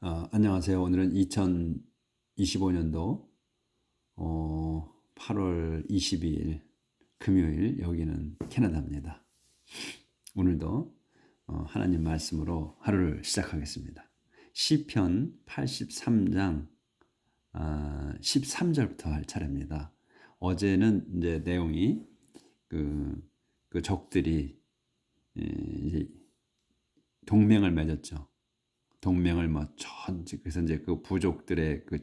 어, 안녕하세요. 오늘은 2025년도 어, 8월 22일 금요일 여기는 캐나다입니다. 오늘도 어, 하나님 말씀으로 하루를 시작하겠습니다. 시편 83장 아, 13절부터 할 차례입니다. 어제는 이제 내용이 그, 그 적들이 예, 동맹을 맺었죠. 동맹을 뭐전 그래서 이제 그 부족들의 그,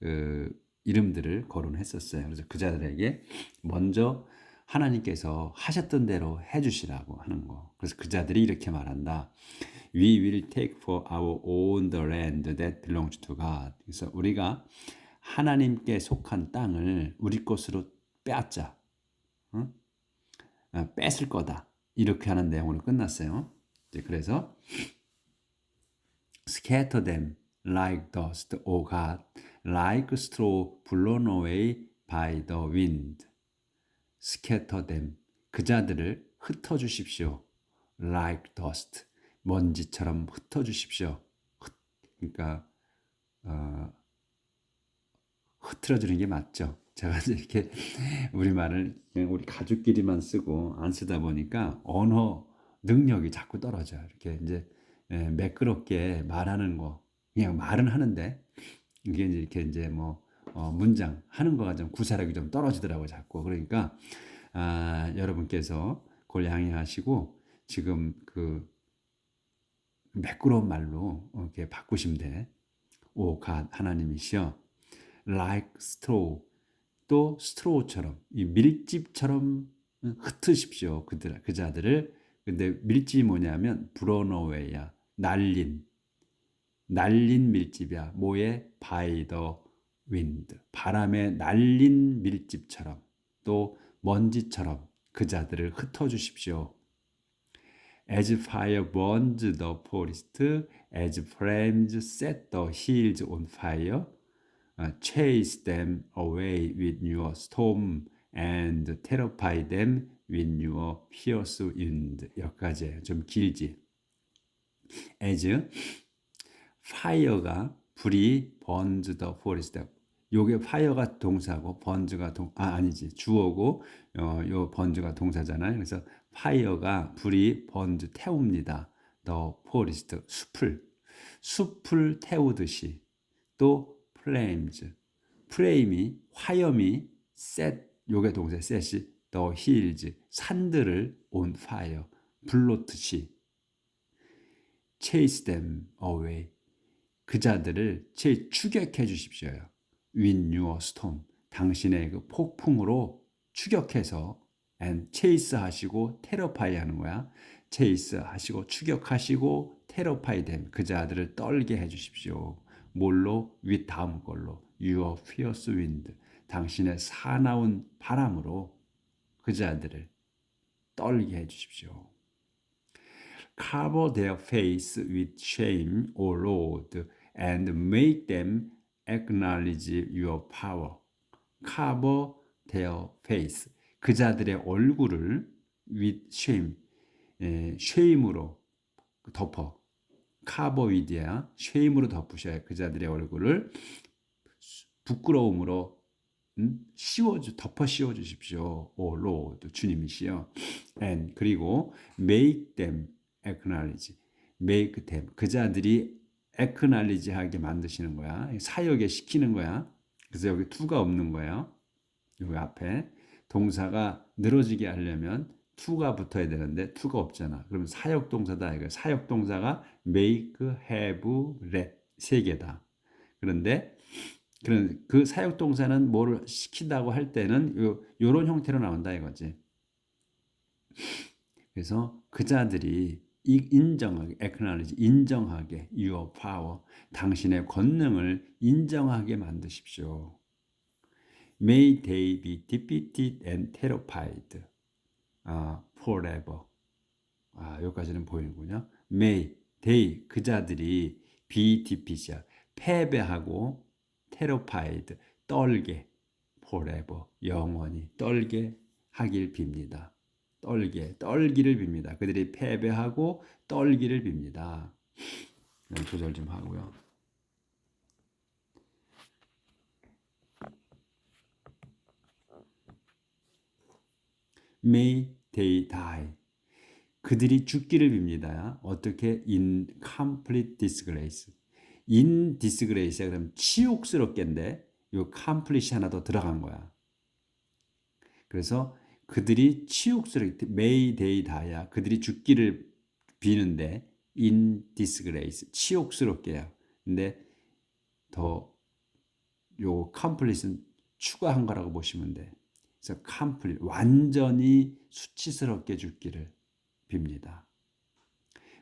그 이름들을 거론했었어요. 그래서 그 자들에게 먼저 하나님께서 하셨던 대로 해주시라고 하는 거. 그래서 그 자들이 이렇게 말한다. We will take for our own the land that belongs to God. 그래서 우리가 하나님께 속한 땅을 우리 것으로 빼앗자. 응? 아, 뺏을 거다. 이렇게 하는 내용으로 끝났어요. 그래서 scatter them like dust, O God, like straw blown away by the wind. scatter them. 그 자들을 흩어 주십시오. like dust. 먼지처럼 흩어 주십시오. 그러니까 어, 흐트러지는 게 맞죠. 제가 이렇게 우리말을 우리 가족끼리만 쓰고 안 쓰다 보니까 언어 능력이 자꾸 떨어져요. 이렇게 이제 예, 매끄럽게 말하는 거. 그냥 말은 하는데 이게 이제 이렇게 이제 뭐 어, 문장 하는 거가 좀 구사력이 좀 떨어지더라고요 자꾸. 그러니까 아, 여러분께서 그걸 양해하시고 지금 그 매끄러운 말로 이렇게 바꾸시면 돼. 오, 갓 하나님이시여. like straw. 또 스트로우처럼 이 밀집처럼 흩으십시오 그들 그 자들을. 근데 밀집이 뭐냐면 브로노웨야 날린 날린 밀집이야. 뭐에 바이더 윈드 바람에 날린 밀집처럼 또 먼지처럼 그 자들을 흩어 주십시오. As fire burns the forest, as flames set the hills on fire, uh, chase them away with your storm and terrify them with your fierce wind. 여기까지 좀 길지. As fire가 불이 burns the forest. 요게 fire가 동사고 burns가 동 아 아니지 주어고 어요 burns가 동사잖아요. 그래서 fire가 불이 burns 태웁니다. the forest 숲을 숲을 태우듯이 또 flames 프레임이 화염이 set 요게 동사 set이 the hills 산들을 on fire 불놓듯이 chase them away. 그 자들을 제 추격해 주십시오. Win your storm. 당신의 그 폭풍으로 추격해서 and chase 하시고 terrify 하는 거야. chase 하시고 추격하시고 terrify them. 그 자들을 떨게 해 주십시오. 뭘로? with 다음 걸로. your fierce wind. 당신의 사나운 바람으로 그 자들을 떨게 해 주십시오. Cover their face with shame, O Lord, and make them acknowledge your power. cover their face. 그 자들의 얼굴을 with shame, 에, shame으로 덮어. cover with야 shame으로 덮으셔야 그 자들의 얼굴을 부끄러움으로 음? 씌워주 덮어 씌워 주십시오. 오 로드 주님이시여. and 그리고 make them acknowledge, make them 그 자들이 acknowledge 하게 만드시는 거야. 사역에 시키는 거야. 그래서 여기 to가 없는 거예요. 여기 앞에 동사가 늘어지게 하려면 to가 붙어야 되는데 to가 없잖아. 그러면 사역 동사다 이거. 사역 동사가 make, have, let 세 개다. 그런데 그런 그 사역 동사는 뭐를 시킨다고 할 때는 요 요런 형태로 나온다 이거지. 그래서 그 자들이 인정하게, acknowledge, 인정하게, your power, 당신의 권능을 인정하게 만드십시오. May they be defeated and terrified uh, forever. 아, 여기까지는 보이는군요. May they, 그 자들이 be defeated, 패배하고 terrified, 떨게, forever, 영원히 떨게 하길 빕니다. 떨기에 떨기를 빕니다. 그들이 패배하고 떨기를 빕니다. 조절 좀 하고요. May they 그들이 죽기를 빕니다. 어떻게 in complete disgrace. in disgrace 그럼 치욕스럽겠는데 요 complete 하나 더 들어간 거야. 그래서 그들이 치욕스럽게 may they die야. 그들이 죽기를 비는데 in disgrace 치욕스럽게요. 근데 더요 complete는 추가한 거라고 보시면 돼. 그래서 complete 완전히 수치스럽게 죽기를 빕니다.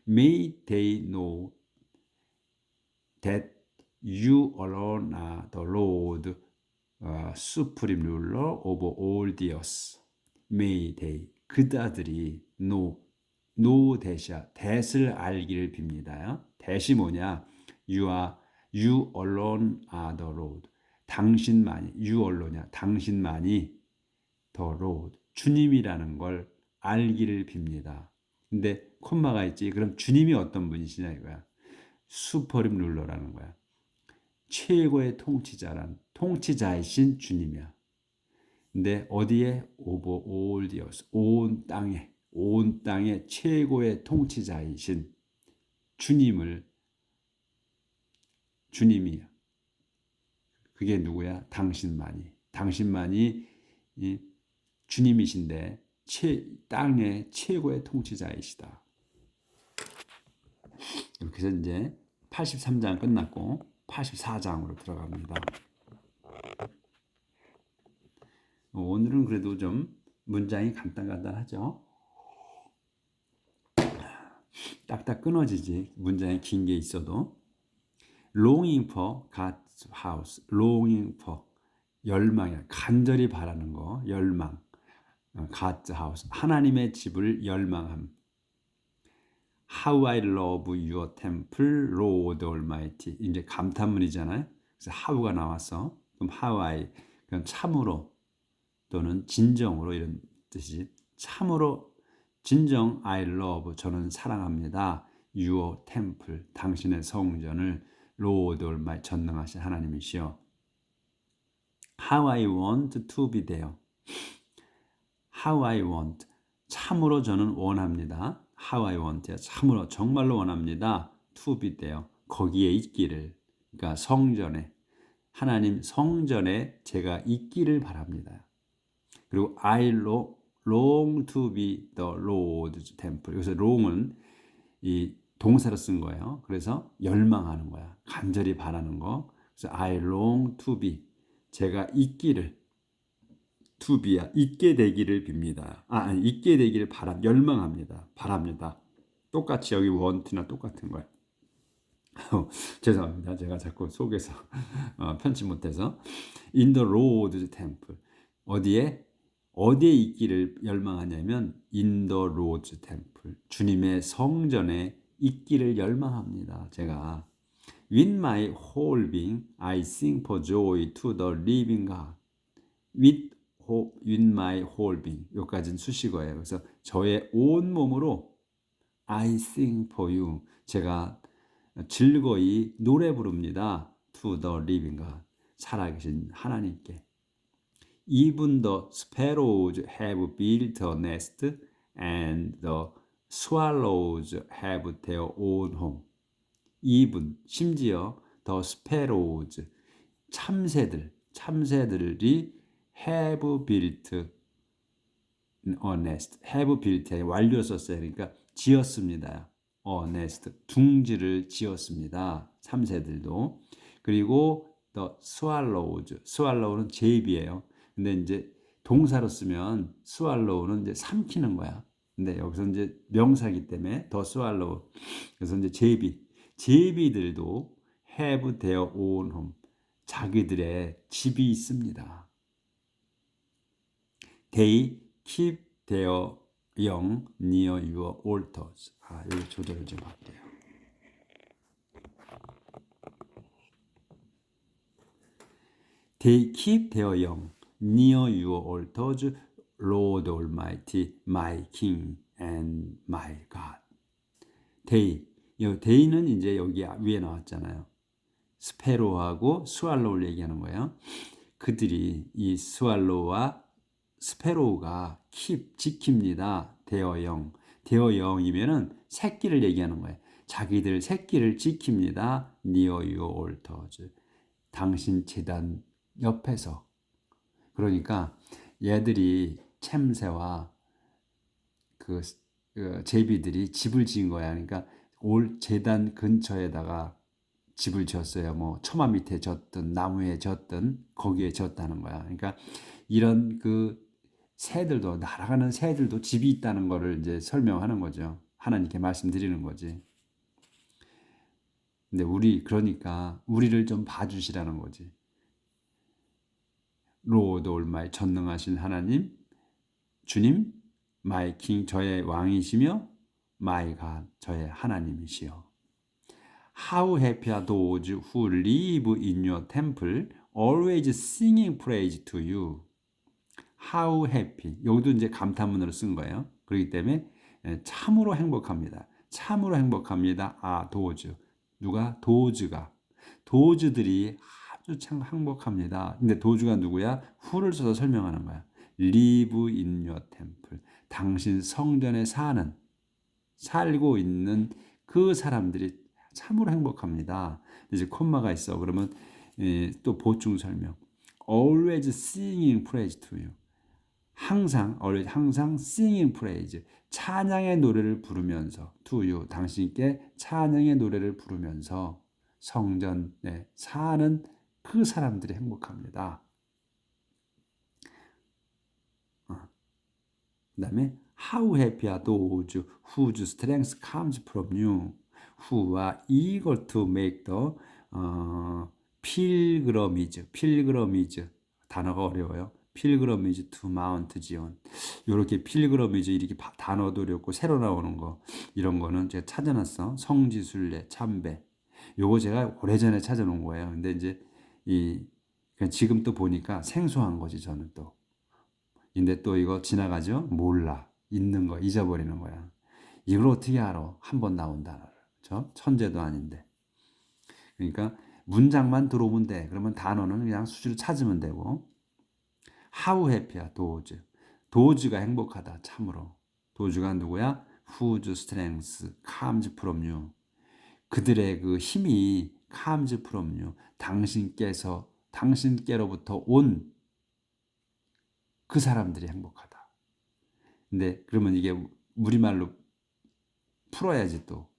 May they know that you alone are the Lord, uh, supreme ruler over all the earth. They 그다들이 know know that이야 that을 알기를 빕니다. that이 뭐냐? You alone are the Lord. 당신만이 you alone이야. 당신만이 the Lord 주님이라는 걸 알기를 빕니다. 근데 콤마가 있지. 그럼 주님이 어떤 분이시냐 이거야. 슈퍼림 룰러라는 거야. 최고의 통치자란 통치자이신 주님이야. 근데 어디에 오버 올 디어스 온 땅에 온 땅의 최고의 통치자이신 주님을 주님이야. 그게 누구야? 당신만이. 당신만이 이 주님이신데 최, 땅의 최고의 통치자이시다. 이렇게 해서 이제 83장 끝났고 84장으로 들어갑니다. 오늘은 그래도 좀 문장이 간단간단하죠. 딱딱 끊어지지. 문장이 긴 게 있어도. Longing for God's house, longing for 열망이야. 간절히 바라는 거. 열망. God's house. 하나님의 집을 열망함. How I love your temple, Lord Almighty. 이제 감탄문이잖아요. 그래서 how가 나왔어. 그럼 how I. 그럼 참으로 또는 진정으로 이런 뜻이 참으로 진정 I love 저는 사랑합니다. Your temple 당신의 성전을 Lord Almighty 전능하신 하나님이시여. How I want to be there. How I want 참으로 저는 원합니다. How I want 참으로 정말로 원합니다. To be there 거기에 있기를 그러니까 성전에 하나님 성전에 제가 있기를 바랍니다. 그리고 I long to be the Lord's temple. 여기서 long은 이 동사로 쓴 거예요. 그래서 열망하는 거야. 간절히 바라는 거. 그래서 I long to be 제가 있기를 to be야 있게 되기를 빕니다. 아, 아니 있게 되기를 바람 열망합니다. 바랍니다. 똑같이 여기 want나 똑같은 거예요. 죄송합니다. 제가 자꾸 속에서 어, 편집 못해서 in the Lord's temple 어디에 어디에 있기를 열망하냐면 the Lord's temple 주님의 성전에 있기를 열망합니다. 제가 with my whole being I sing for joy to the living God. with with my whole being 여기까지는 수식어예요. 그래서 저의 온 몸으로 I sing for you 제가 즐거이 노래 부릅니다. To the living God 살아계신 하나님께 Even the sparrows have built a nest and the swallows have their own home. even 심지어 the sparrows 참새들 참새들이 have built a nest. have built 완료 썼어요. 그러니까 지었습니다. a nest 둥지를 지었습니다. 참새들도 그리고 the swallows swallow는 제비예요. 근데 이제 동사로 쓰면 swallow는 이제 삼키는 거야. 근데 여기서 이제 명사기 때문에 더 swallow 그래서 이제 제비 제비들도 have their own home 자기들의 집이 있습니다. They keep their young near your altars. 아, 여기 조절을 좀 할게요. They keep near your altars, Lord Almighty, my King and my God. They, 이 day는 이제 여기 위에 나왔잖아요. 스페로하고 스왈로우를 얘기하는 거예요. 그들이 이 스왈로우와 스페로우가 keep 지킵니다. 대어영. 대어영이면은 새끼를 얘기하는 거예요. 자기들 새끼를 지킵니다. near your altars. 당신 재단 옆에서. 그러니까 얘들이 챔새와 그, 그 제비들이 집을 지은 거야. 그러니까 올 재단 근처에다가 집을 지었어요. 뭐 처마 밑에 졌든 나무에 졌든 거기에 졌다는 거야. 그러니까 이런 그 새들도 날아가는 새들도 집이 있다는 거를 이제 설명하는 거죠. 하나님께 말씀드리는 거지. 근데 우리 그러니까 우리를 좀 봐주시라는 거지. 로드 올마이 전능하신 하나님, 주님, 마이 킹 저의 왕이시며 마이 갓 저의 하나님이시여. How happy are those who live in your temple, always singing praise to you. How happy. 여기도 이제 감탄문으로 쓴 거예요. 그렇기 때문에 예, 참으로 행복합니다. 참으로 행복합니다. 아, 도즈. 누가? 도즈가. 도즈들이 아주 참 행복합니다. 근데 도주가 누구야? 후를 써서 설명하는 거야. Live in your temple. 당신 성전에 사는, 살고 있는 그 사람들이 참으로 행복합니다. 이제 콤마가 있어. 그러면 예, 또 보충 설명. Always singing praise to you. 항상 always 항상 singing praise. 찬양의 노래를 부르면서 to you 당신께 찬양의 노래를 부르면서 성전에 사는 그 사람들이 행복합니다. 어. 그 다음에 how happy are those whose strength comes from you. who are eager to make the 어, pilgrimage, pilgrimage 단어가 어려워요. pilgrimage to Mount Zion. 이렇게 pilgrimage 이렇게 바- 단어도 어렵고 새로 나오는 거 이런 거는 제가 찾아놨어. 성지순례, 참배. 요거 제가 오래전에 찾아놓은 거예요. 근데 이제 이 지금 또 보니까 생소한 거지 저는 또. 근데 또 이거 지나가죠? 몰라. 있는 거 잊어버리는 거야. 이걸 어떻게 알아? 한 번 나온 단어를. 저 천재도 아닌데. 그러니까 문장만 들어오면 돼. 그러면 단어는 그냥 수시로 찾으면 되고. How happy야 도즈. 도즈가 행복하다 참으로. 도즈가 누구야? Strength comes from you. 그들의 그 힘이 comes from you. 당신께서 당신께로부터 온 그 사람들이 행복하다. 근데 그러면 이게 우리말로 풀어야지 또.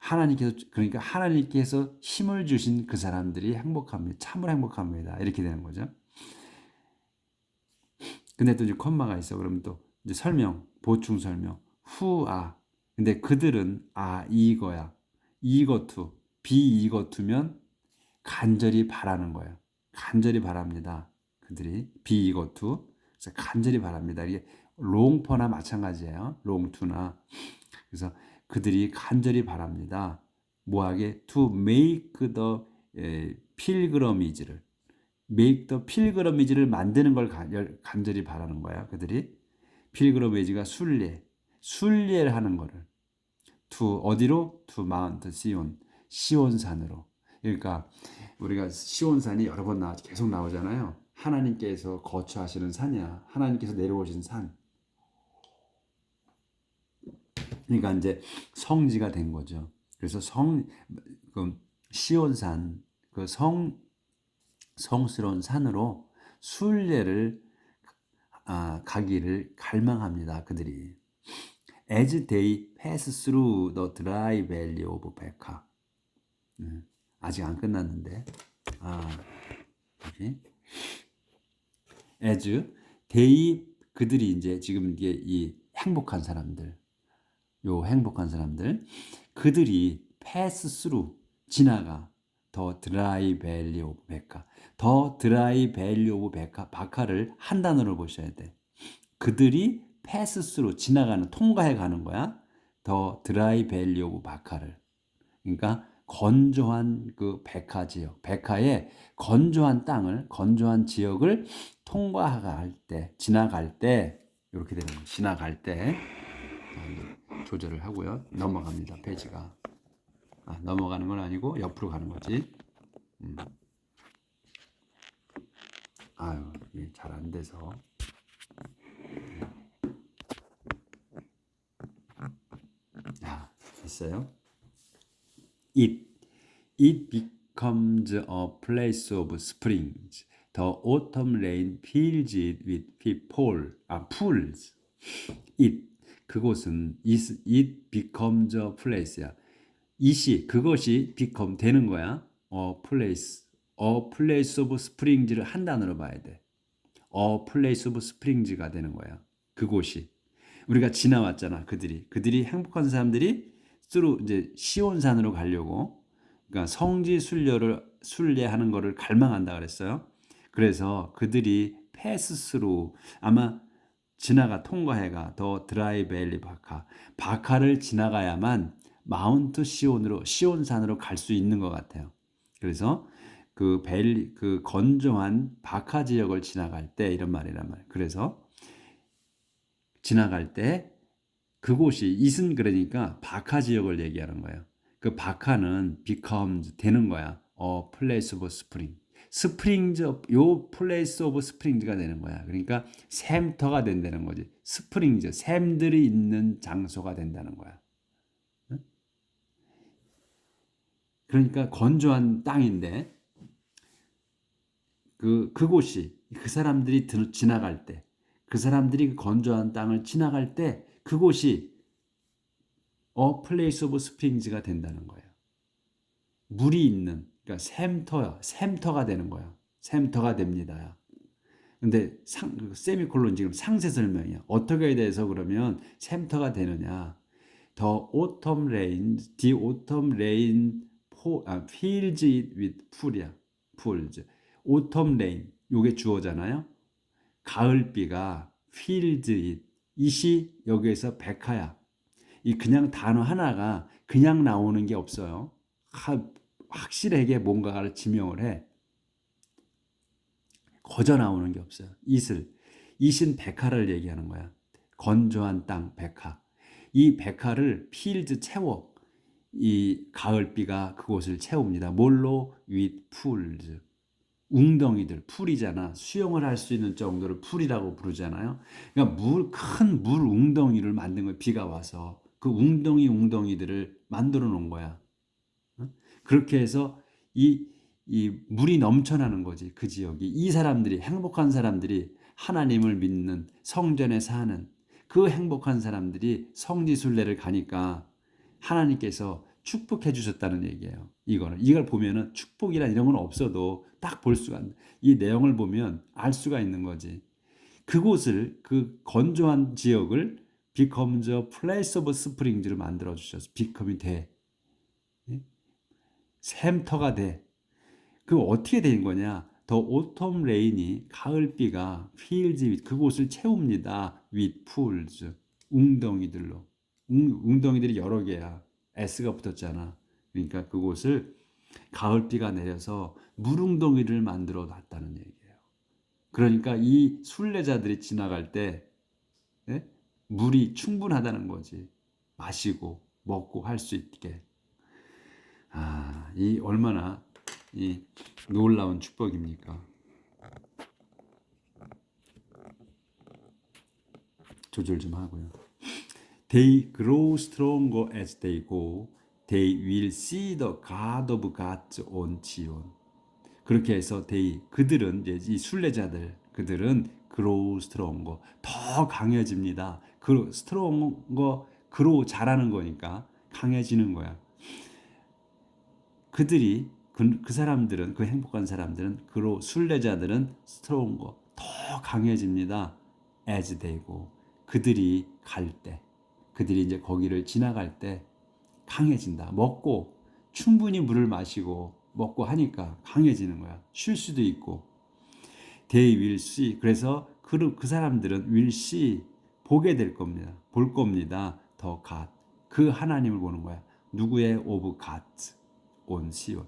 하나님께서 그러니까 하나님께서 힘을 주신 그 사람들이 행복합니다. 참으로 행복합니다. 이렇게 되는 거죠. 근데 또 이제 콤마가 있어. 그러면 또 이제 설명, 보충 설명. 후아. 근데 그들은 아 이거야. 이거투. 비이거투면 간절히 바라는 거예요. 간절히 바랍니다. 그들이 비이거투. 간절히 바랍니다. 이게 롱퍼나 마찬가지예요. 롱투나. 그래서 그들이 간절히 바랍니다. 뭐하게? To make the 에, pilgrimage를 make the pilgrimage를 만드는 걸 간절히 바라는 거야. 그들이 pilgrimage가 순례, 순례를 하는 거를 to 어디로? to Mount Zion, 시온산으로. 그러니까 우리가 시온산이 여러 번 나, 계속 나오잖아요. 하나님께서 거처하시는 산이야. 하나님께서 내려오신 산. 그러니까 이제 성지가 된 거죠. 그래서 성, 그 시온산, 그 성, 성스러운 산으로 순례를 아, 가기를 갈망합니다. 그들이. As they pass through the dry valley of Becca. 음, 아직 안 끝났는데. 아, 여기. as they 그들이 이제 지금 이게 이 행복한 사람들, 요 행복한 사람들, 그들이 pass through 지나가 더 드라이 밸리 오브 베카 더 드라이 밸리 오브 베카 바카를 한 단어로 보셔야 돼. 그들이 패스 스로 지나가는 통과해 가는 거야. 더 드라이 밸리 오브 바카를. 그러니까 건조한 그 백화 지역, 백화의 건조한 땅을 건조한 지역을 통과할 때, 지나갈 때 이렇게 되는 거예요. 지나갈 때 자, 이제 조절을 하고요. 넘어갑니다. 페이지가. 아, 넘어가는 건 아니고 옆으로 가는 거지. 음. 아유, 이게 잘안 돼서. 아, 됐어요. It it becomes a place of springs. The autumn rain fills it with people, 아, pools. It 그곳은 it, it becomes a place야. 이시 그것이 become 되는 거야. a place, a place of springs를 한 단어로 봐야 돼. a place of springs가 되는 거야. 그곳이 우리가 지나왔잖아. 그들이 그들이 행복한 사람들이 스스로 이제 시온산으로 가려고 그러니까 성지 순례를 순례하는 거를 갈망한다 그랬어요. 그래서 그들이 패스스로 아마 지나가 통과해가 더 드라이 벨리 바카 바카를 지나가야만 마운트 시온으로 시온산으로 갈 수 있는 것 같아요. 그래서 그 벨리 그 건조한 바카 지역을 지나갈 때 이런 말이란 말이에요. 그래서 지나갈 때 그곳이 이슨 그러니까 바카 지역을 얘기하는 거예요. 그 바카는 becomes 되는 거야. 어 place of spring. 스프링즈 요 플레이스 오브 스프링즈가 되는 거야. 그러니까 샘터가 된다는 거지. 스프링즈 샘들이 있는 장소가 된다는 거야. 그러니까 건조한 땅인데 그 그곳이 그 사람들이 지나갈 때 그 사람들이 그 건조한 땅을 지나갈 때 그곳이 어 플레이스 오브 스프링즈가 된다는 거예요. 물이 있는 그러니까 샘터야. 샘터가 되는 거야. 샘터가 됩니다. 근데 상, 세미콜론 지금 상세 설명이야. 어떻게 돼서 그러면 샘터가 되느냐. The autumn rain, the autumn rain po, 아, fills it with pool이야. pools. autumn rain, 요게 주어잖아요. 가을비가 it. 이시 여기에서 백화야. 이 그냥 단어 하나가 그냥 나오는 게 없어요. 확실하게 뭔가를 지명을 해. 거저 나오는 게 없어요. 이슬. 이신 백화를 얘기하는 거야. 건조한 땅 백화. 이 백화를 필드 채워. 이 가을비가 그곳을 채웁니다. 뭘로? with pools. 웅덩이들, 풀이잖아. 수영을 할 수 있는 정도를 풀이라고 부르잖아요. 그러니까 물, 큰 물 웅덩이를 만든 거예요. 비가 와서. 그 웅덩이 웅덩이들을 만들어 놓은 거야. 그렇게 해서 이, 이 물이 넘쳐나는 거지. 그 지역이. 이 사람들이, 행복한 사람들이 하나님을 믿는 성전에 사는 그 행복한 사람들이 성지순례를 가니까 하나님께서 축복해 주셨다는 얘기예요. 이거는 이걸 보면은 축복이란 이런 건 없어도 딱 볼 수가 이 내용을 보면 알 수가 있는 거지. 그곳을 그 건조한 지역을 becomes a place of springs로 만들어 주셔서 become이 돼. 샘터가 돼. 그 어떻게 된 거냐? 더 오톰 레인이 가을비가 필즈 그곳을 채웁니다. with pools 웅덩이들로 웅, 웅덩이들이 여러 개야. S가 붙었잖아. 그러니까 그곳을 가을비가 내려서 물웅덩이를 만들어 놨다는 얘기예요. 그러니까 이 순례자들이 지나갈 때 예? 물이 충분하다는 거지. 마시고 먹고 할 수 있게. 아, 이 얼마나 이 놀라운 축복입니까? 조절 좀 하고요. They grow stronger as they go. They will see the God of gods on Zion. 그렇게 해서 they 그들은 이제 이 순례자들 그들은 grow stronger 더 강해집니다. 그 stronger grow 잘하는 거니까 강해지는 거야. 그들이 그, 그 사람들은 그 행복한 사람들은 그로 순례자들은 스트롱거 더 강해집니다. as 되고 그들이 갈 때, 그들이 이제 거기를 지나갈 때 강해진다. 먹고 충분히 물을 마시고 먹고 하니까 강해지는 거야. 쉴 수도 있고. Will see. 그래서 그, 그 사람들은 see. 보게 될 겁니다. 볼 겁니다. 더 God. 그 하나님을 보는 거야. 누구의 of God. 온 시온.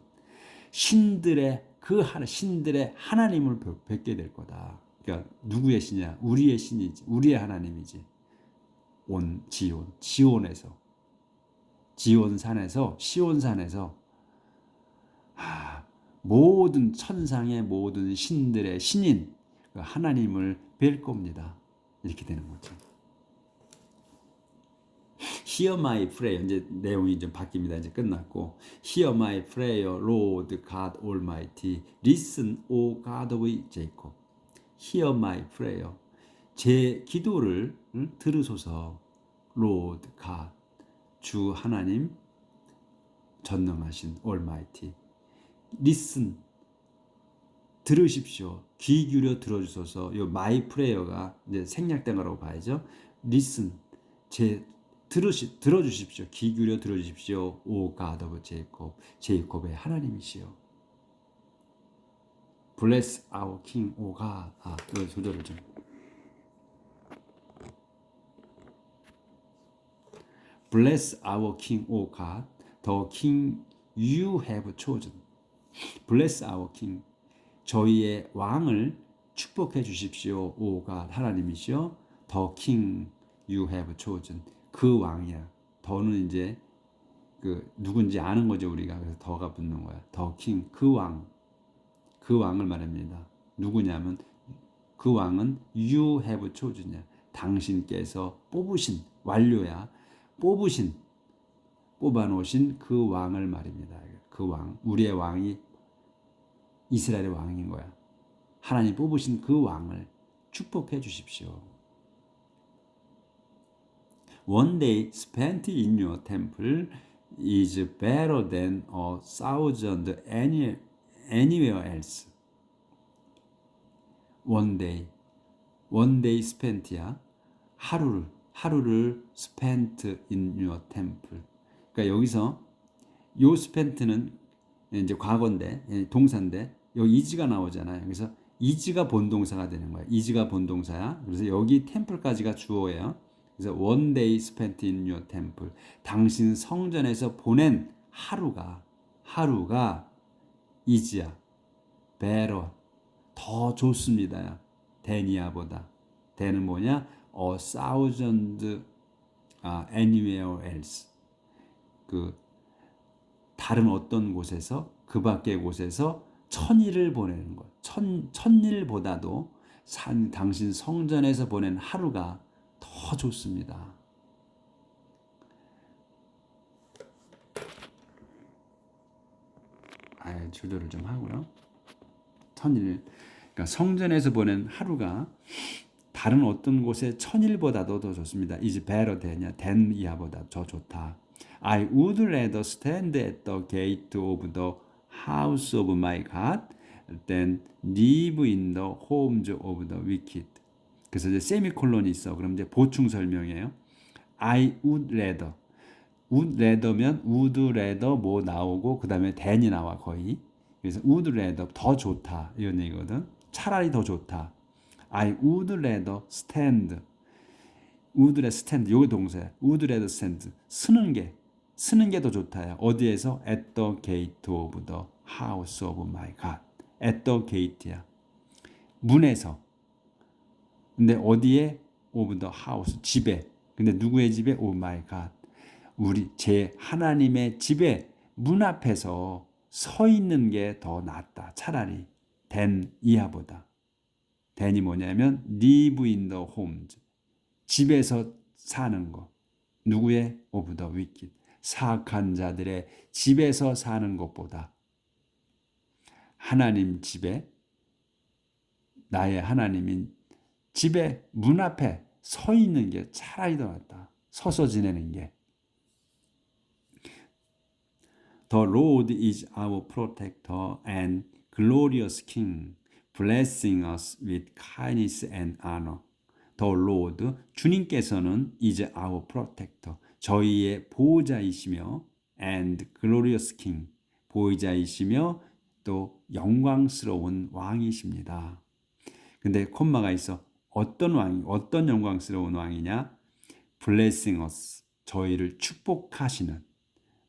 신들의 그 하나 신들의 하나님을 뵙게 될 거다. 그러니까 누구의 신이야? 우리의 신이지. 우리의 하나님이지. 온 지온 지온에서 지온 산에서 시온 산에서 아, 모든 천상의 모든 신들의 신인 그 하나님을 뵐 겁니다. 이렇게 되는 거죠. Hear my prayer 이제 내용이 좀 바뀝니다. 이제 끝났고 Hear my prayer, Lord God Almighty. Listen, O God of Jacob. Hear my prayer. 제 기도를 응? 들으소서. Lord God. 주 하나님 전능하신 Almighty. Listen. 들으십시오. 귀 기울여 들어주소서. 요 my prayer가 이제 생략된 거라고 봐야죠. Listen. 제 들으시 들어주십시오. 귀 기울여 들어주십시오. 오 God of Jacob. 제이콥의 하나님이시여. Bless O God. 아, 그 조절을 좀. Bless our King, O God. The King you have chosen. Bless our King. 저희의 왕을 축복해 주십시오. 오 God. 하나님이시여. The King you have chosen. 그 왕이야. 더는 이제 그 누군지 아는 거죠 우리가 그래서 더가 붙는 거야. 더 킹, 그 왕, 그 왕을 말합니다. 누구냐면 그 왕은 you have chosen이야. 당신께서 뽑으신 완료야. 뽑으신 뽑아 놓으신 그 왕을 말입니다. 그 왕, 우리의 왕이 이스라엘의 왕인 거야. 하나님 뽑으신 그 왕을 축복해 주십시오. One day spent in your temple is better than a thousand any, anywhere else. One day, one day spent야 하루를 하루를 spent in your temple. 그러니까 여기서 요 spent는 이제 과거인데 동사인데 여기 이지가 나오잖아요. 그래서 이지가 본동사가 되는 거야. 이지가 본동사야. 그래서 여기 템플까지가 주어예요. 그래서 one day spent in your temple. 당신 성전에서 보낸 하루가 하루가 이지야. better 더 좋습니다. 데니아보다. 데는 뭐냐? A thousand 아, anywhere else. 그 다른 어떤 곳에서 그 밖의 곳에서 천일을 보내는 것. 천 천일보다도 산 당신 성전에서 보낸 하루가 더 좋습니다. 아, 주도를 좀 하고요. 천일, 그러니까 성전에서 보낸 하루가 다른 어떤 곳의 천일보다도 더 좋습니다. is better 되냐? than 이하보다 더 좋다. I would rather stand at the gate of the house of my God than live in the homes of the wicked. 그래서 이제 세미콜론이 있어. 그럼 이제 보충 설명이에요. I would rather. would rather면 would rather 뭐 나오고 그 다음에 than이 나와 거의. 그래서 would rather 더 좋다 이런 얘기거든. 차라리 더 좋다. I would rather stand. would rather stand 요게 동사야. would rather stand 쓰는 게 쓰는 게 더 좋다야. 어디에서 at the gate of the house of my God. at the gate야. 문에서 근데 어디에? of the house 집에. 근데 누구의 집에? oh my God. 우리 제 하나님의 집에 문 앞에서 서 있는 게 더 낫다. 차라리 than 이하보다. Than이 뭐냐면 live in the homes. 집에서 사는 거. 누구의? of the wicked. 사악한 자들의 집에서 사는 것보다 하나님 집에 나의 하나님인 집에 문 앞에 서 있는 게 차라리 더 낫다. 서서 지내는 게. The Lord is our protector and glorious King, blessing us with kindness and honor. The Lord, 주님께서는 is our protector, 저희의 보호자이시며 and glorious King, 보호자이시며 또 영광스러운 왕이십니다. 근데 콤마가 있어. 어떤 왕이 어떤 영광스러운 왕이냐? blessing us 저희를 축복하시는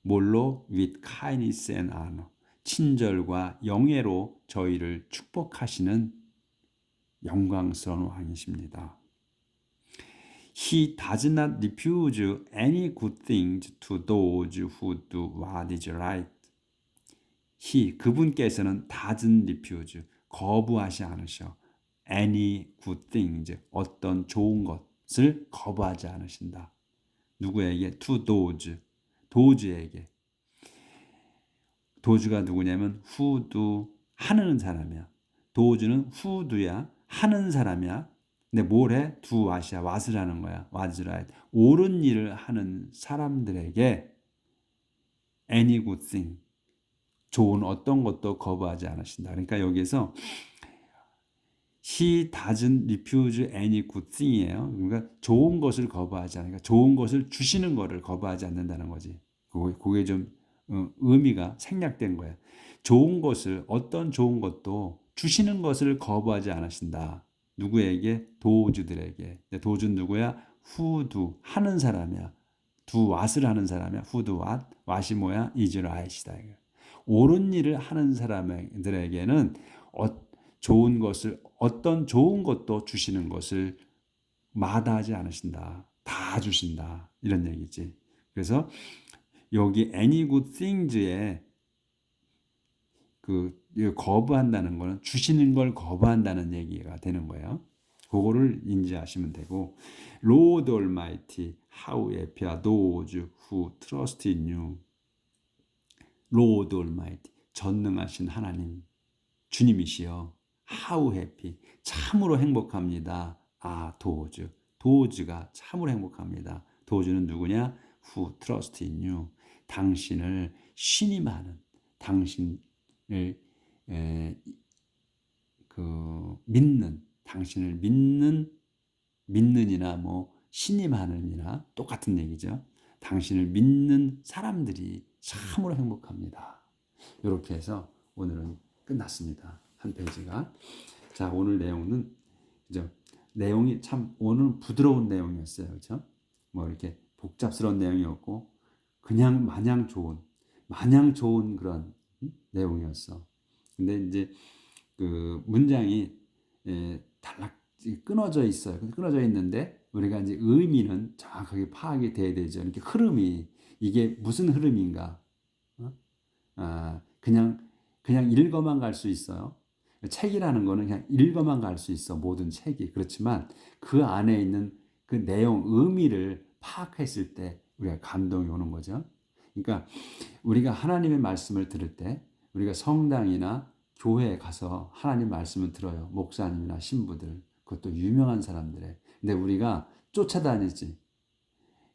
뭘로 with kindness and honor 친절과 영예로 저희를 축복하시는 영광스러운 왕이십니다. He does not refuse any good things to those who do what is right. He 그분께서는 doesn't refuse 거부하지 않으셔. any good thing 즉 어떤 좋은 것을 거부하지 않으신다. 누구에게? to those 도주에게 도주가 누구냐면 후두 하는 사람이야. 도주는 후두야 하는 사람이야. 근데 뭘 해? 두 와시야 왓을 하는 거야. 왓을 옳은 일을 하는 사람들에게 any good thing 좋은 어떤 것도 거부하지 않으신다. 그러니까 여기에서 he doesn't refuse any good thing이에요. 그러니까 좋은 것을 거부하지 않으니까 좋은 것을 주시는 것을 거부하지 않는다는 거지. 그게, 좀 어, 의미가 생략된 거야. 좋은 것을 어떤 좋은 것도 주시는 것을 거부하지 않으신다. 누구에게? 도주들에게. 도주는 누구야? 후두 하는 사람이야. 두 왓을 하는 사람이야. 후두 왓. 왓이 뭐야? 이즈라 아이시다. 옳은 일을 하는 사람들에게는 어, 좋은 것을 어떤 좋은 것도 주시는 것을 마다하지 않으신다. 다 주신다. 이런 얘기지. 그래서 여기 any good things에 그 거부한다는 거는 주시는 걸 거부한다는 얘기가 되는 거예요. 그거를 인지하시면 되고 Lord Almighty, how happy those who trust in you. Lord Almighty, 전능하신 하나님, 주님이시여. How happy, 참으로 행복합니다. 아, 도즈, 도즈가 참으로 행복합니다. 도즈는 누구냐? Who trust in you. 당신을 신임하는, 당신을 에, 그 믿는, 당신을 믿는 믿는이나 뭐 신임하는이나 똑같은 얘기죠. 당신을 믿는 사람들이 참으로 행복합니다. 이렇게 해서 오늘은 끝났습니다. 한 페이지가. 자, 오늘 내용은 그죠? 내용이 참 오늘 부드러운 내용이었어요. 그렇죠? 뭐 이렇게 복잡스러운 내용이었고 그냥 마냥 좋은 마냥 좋은 그런 내용이었어. 근데 이제 그 문장이 에, 단락 끊어져 있어요. 끊어져 있는데 우리가 이제 의미는 정확하게 파악이 돼야 되죠. 이렇게 흐름이 이게 무슨 흐름인가? 어? 아, 그냥 그냥 읽어만 갈 수 있어요. 책이라는 거는 그냥 읽어만 갈 수 있어. 모든 책이. 그렇지만 그 안에 있는 그 내용, 의미를 파악했을 때 우리가 감동이 오는 거죠. 그러니까 우리가 하나님의 말씀을 들을 때 우리가 성당이나 교회에 가서 하나님 말씀을 들어요. 목사님이나 신부들, 그것도 유명한 사람들의. 근데 우리가 쫓아다니지.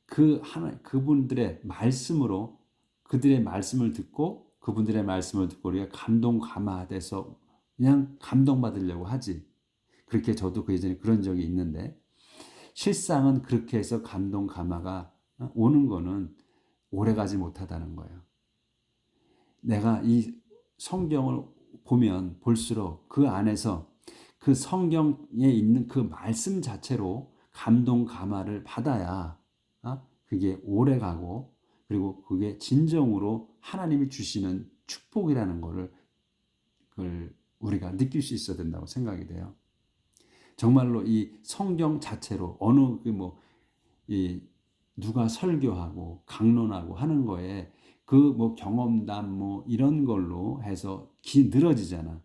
그 하나 그분들의 말씀으로 그들의 말씀을 듣고 그분들의 말씀을 듣고 우리가 감동 감화돼서 그냥 감동받으려고 하지. 그렇게 저도 그 예전에 그런 적이 있는데 실상은 그렇게 해서 감동 감화가 오는 거는 오래 가지 못하다는 거예요. 내가 이 성경을 보면 볼수록 그 안에서 그 성경에 있는 그 말씀 자체로 감동 감화를 받아야 어? 그게 오래 가고 그리고 그게 진정으로 하나님이 주시는 축복이라는 거를 그걸 우리가 느낄 수 있어야 된다고 생각이 돼요. 정말로 이 성경 자체로 어느 그뭐이 누가 설교하고 강론하고 하는 거에 그 뭐 경험담 뭐 이런 걸로 해서 기 늘어지잖아.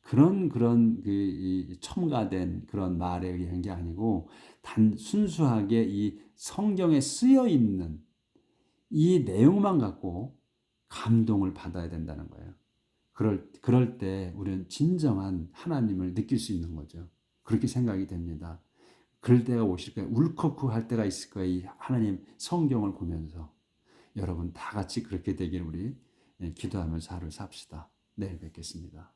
그런 그런 그 첨가된 그런 말에 의한 게 아니고 단 순수하게 이 성경에 쓰여 있는 이 내용만 갖고 감동을 받아야 된다는 거예요. 그럴 그럴 때 우리는 진정한 하나님을 느낄 수 있는 거죠. 그렇게 생각이 됩니다. 그럴 때가 오실 거예요. 울컥 할 때가 있을 거예요. 이 하나님 성경을 보면서 여러분 다 같이 그렇게 되길 우리 기도하면서 하루 삽시다. 내일 뵙겠습니다.